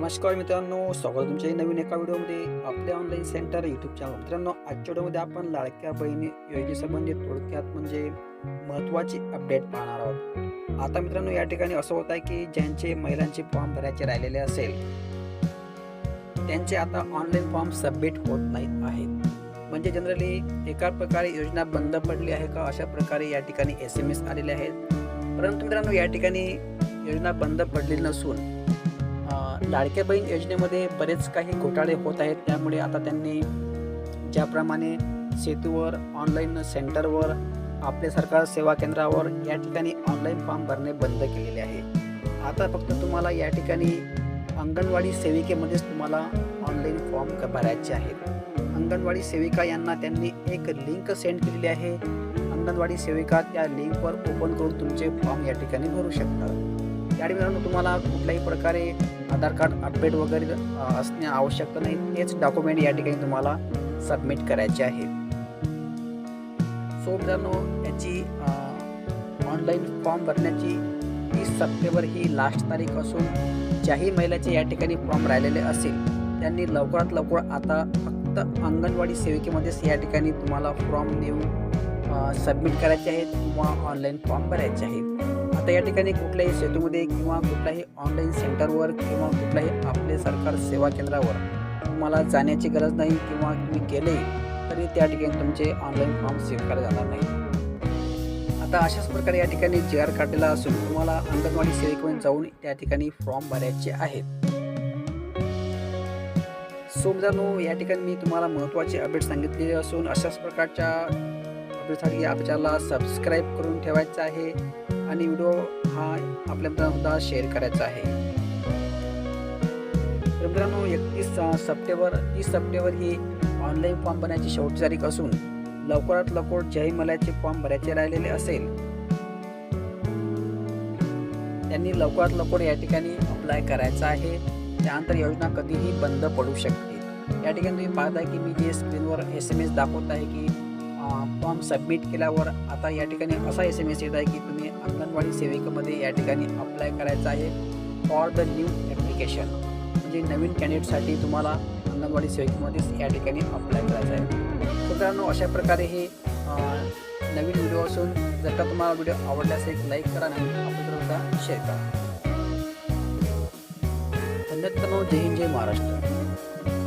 नमस्कार मित्रांनो स्वागत तुमच्या नवीन एका व्हिडिओमध्ये. आपल्या ऑनलाईन सेंटर यूट्यूब चॅनल मित्रांनो आजच्या व्हिडिओमध्ये आपण लाडक्या बहिणी योजनेसंबंधी थोडक्यात म्हणजे महत्त्वाची अपडेट पाहणार आहोत. आता मित्रांनो या ठिकाणी असं होत आहे की ज्यांचे महिलांचे फॉर्म भरायचे राहिलेले असेल त्यांचे आता ऑनलाईन फॉर्म सबमिट होत नाहीत आहेत. म्हणजे जनरली एका प्रकारे योजना बंद पडली आहे का? अशा प्रकारे या ठिकाणी एस एम एस आलेले आहेत. परंतु मित्रांनो या ठिकाणी योजना बंद पडलेली नसून लाडक्या बहीण योजनेमध्ये बरेच काही घोटाळे होत आहेत. त्यामुळे आता त्यांनी ज्याप्रमाणे सेतूवर ऑनलाईन सेंटरवर आपले सरकार सेवा केंद्रावर या ठिकाणी ऑनलाईन फॉर्म भरणे बंद केलेले आहे. आता फक्त तुम्हाला या ठिकाणी अंगणवाडी सेविकेमध्येच तुम्हाला ऑनलाईन फॉर्म भरायचे आहेत. अंगणवाडी सेविका यांना त्यांनी एक लिंक सेंड केलेली आहे. अंगणवाडी सेविका त्या लिंकवर ओपन करून तुमचे फॉर्म या ठिकाणी भरू शकतात. या ठिकाणी तुम्हाला कुठल्याही प्रकारे आधार कार्ड अपडेट वगैरे असणे आवश्यक नाही. तेच डॉक्युमेंट या ठिकाणी तुम्हाला सबमिट करायचे आहे. सो मित्रांनो याची ऑनलाईन फॉर्म भरण्याची तीस सप्टेंबर ही लास्ट तारीख असून ज्याही महिलाचे या ठिकाणी फॉर्म राहिलेले असेल त्यांनी लवकरात लवकर आता फक्त अंगणवाडी सेविकेमध्येच या ठिकाणी तुम्हाला फॉर्म देऊन सबमिट करायचे आहेत किंवा ऑनलाईन फॉर्म भरायचे आहेत. आता या ठिकाणी कुठल्याही सेतूमध्ये किंवा कुठल्याही ऑनलाईन सेंटरवर किंवा कुठल्याही आपले सरकार सेवा केंद्रावर तुम्हाला जाण्याची गरज नाही किंवा तुम्ही गेले तरी त्या ठिकाणी तुमचे ऑनलाईन फॉर्म स्वीकारले जाणार नाही. आता अशाच प्रकारे या ठिकाणी जी आर काढलेला असून तुम्हाला अंगणवाडी सेवेकडून जाऊन त्या ठिकाणी फॉर्म भरायचे आहेत. सो मित्रांनो या ठिकाणी मी तुम्हाला महत्त्वाचे अपडेट सांगितलेले असून अशाच प्रकारच्या अपडेटसाठी या चॅनलला सबस्क्राईब करून ठेवायचं आहे. आणि व्हिडिओ हा आपल्या मित्रांना शेअर करायचा आहे. तर मित्रांनो एकतीस सप्टेंबर तीस सप्टेंबर ही ऑनलाईन फॉर्म भरण्याची शेवटची तारीख असून लवकरात लवकर जय मलाचे फॉर्म भरायचे राहिलेले असेल त्यांनी लवकरात लवकर या ठिकाणी अप्लाय करायचं आहे. त्यानंतर योजना कधीही बंद पडू शकते. या ठिकाणी तुम्ही पाहताय की मी जे स्क्रीनवर एस एम एस दाखवत आहे की फॉर्म सबमिट केल्यावर आता या ठिकाणी असा एस एम एस येत आहे की तुम्ही अंगणवाडी सेविकेमध्ये या ठिकाणी अप्लाय करायचं आहे फॉर द न्यू ॲप्लिकेशन म्हणजे नवीन कॅन्डिडेटसाठी तुम्हाला अंगणवाडी सेविकेमध्येच या ठिकाणी अप्लाय करायचं आहे. मित्रांनो अशा प्रकारे हे नवीन व्हिडिओ असून जर का तुम्हाला व्हिडिओ आवडल्यास एक लाईक करा आणि आपल्या शेअर करा. धन्यवाद जय हिंद जय महाराष्ट्र.